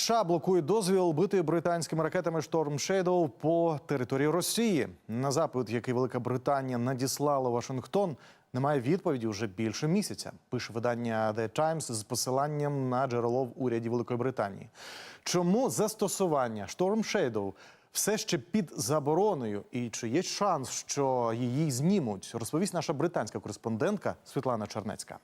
США блокує дозвіл бити британськими ракетами Storm Shadow по території Росії. На запит, який Велика Британія надіслала Вашингтон, немає відповіді вже більше місяця. Пише видання The Times з посиланням на джерело в уряді Великої Британії. Чому застосування Storm Shadow все ще під забороною, і чи є шанс, що її знімуть? Розповість наша британська кореспондентка Світлана Чернецька.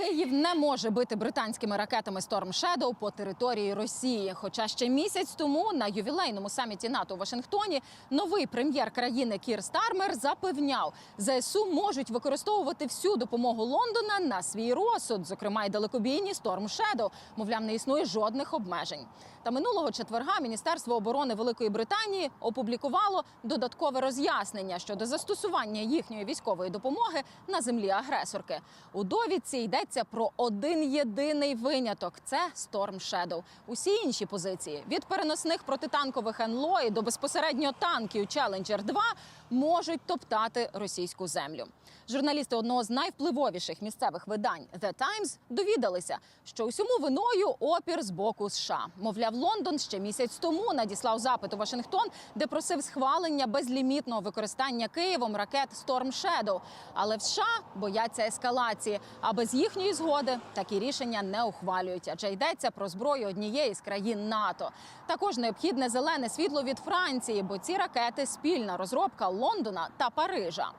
Київ не може бити британськими ракетами Storm Shadow по території Росії. Хоча ще місяць тому на ювілейному саміті НАТО у Вашингтоні новий прем'єр країни Кір Стармер запевняв, ЗСУ можуть використовувати всю допомогу Лондона на свій розсуд, зокрема й далекобійні Storm Shadow. Мовляв, не існує жодних обмежень. Та минулого четверга Міністерство оборони Великої Британії опублікувало додаткове роз'яснення щодо застосування їхньої військової допомоги на землі агресорки. У довідці йдеться про один єдиний виняток це Storm Shadow. Усі інші позиції від переносних протитанкових НЛО і до безпосередньо танків Challenger 2 можуть топтати російську землю. Журналісти одного з найвпливовіших місцевих видань The Times довідалися, що усьому виною опір з боку США. Мовляв, Лондон ще місяць тому надіслав запит у Вашингтон, де просив схвалення безлімітного використання Києвом ракет Storm Shadow. Але в США бояться ескалації, а без їхньої згоди такі рішення не ухвалюють, адже йдеться про зброю однієї з країн НАТО. Також необхідне зелене світло від Франції, бо ці ракети спільна розробка Лондона та Парижа.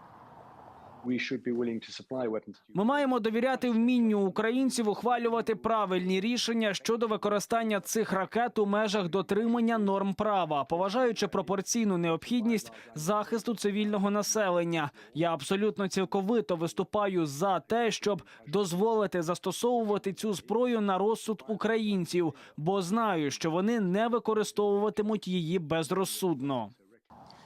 Ми маємо довіряти вмінню українців ухвалювати правильні рішення щодо використання цих ракет у межах дотримання норм права, поважаючи пропорційну необхідність захисту цивільного населення. Я абсолютно цілковито виступаю за те, щоб дозволити застосовувати цю зброю на розсуд українців, бо знаю, що вони не використовуватимуть її безрозсудно.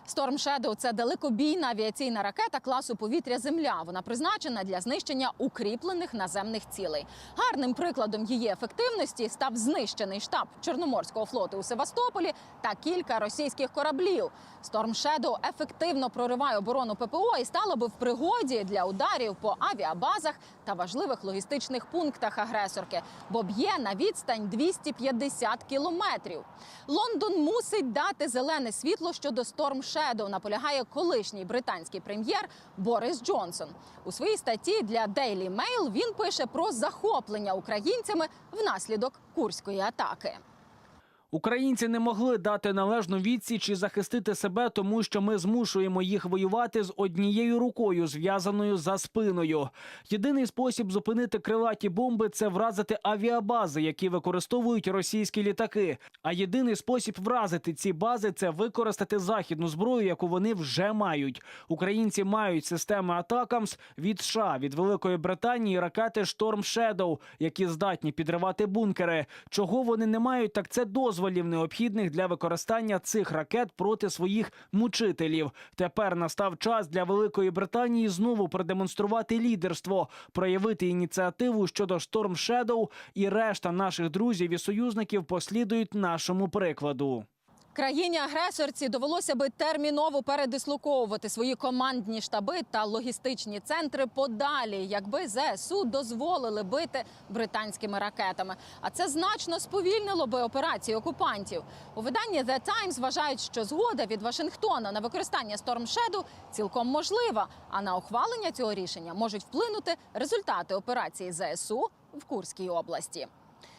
Storm Shadow – це далекобійна авіаційна ракета класу повітря-земля. Вона призначена для знищення укріплених наземних цілей. Гарним прикладом її ефективності став знищений штаб Чорноморського флоту у Севастополі та кілька російських кораблів. Storm Shadow ефективно прориває оборону ППО і стала би в пригоді для ударів по авіабазах та важливих логістичних пунктах агресорки, бо б'є на відстань 250 кілометрів. Лондон мусить дати зелене світло щодо Storm Shadow, наполягає колишній британський прем'єр Борис Джонсон. У своїй статті для Daily Mail він пише про захоплення українцями внаслідок курської атаки. Українці не могли дати належну відсіч і захистити себе, тому що ми змушуємо їх воювати з однією рукою, зв'язаною за спиною. Єдиний спосіб зупинити крилаті бомби це вразити авіабази, які використовують російські літаки. А єдиний спосіб вразити ці бази це використати західну зброю, яку вони вже мають. Українці мають системи Атакамс від США, від Великої Британії, ракети Storm Shadow, які здатні підривати бункери. Чого вони не мають, так це дозволів необхідних для використання цих ракет проти своїх мучителів. Тепер настав час для Великої Британії знову продемонструвати лідерство, проявити ініціативу щодо Storm Shadow, і решта наших друзів і союзників послідують нашому прикладу. Країні-агресорці довелося би терміново передислоковувати свої командні штаби та логістичні центри подалі, якби ЗСУ дозволили бити британськими ракетами. А це значно сповільнило би операції окупантів. У виданні The Times вважають, що згода від Вашингтона на використання Storm Shadow цілком можлива. А на ухвалення цього рішення можуть вплинути результати операції ЗСУ в Курській області.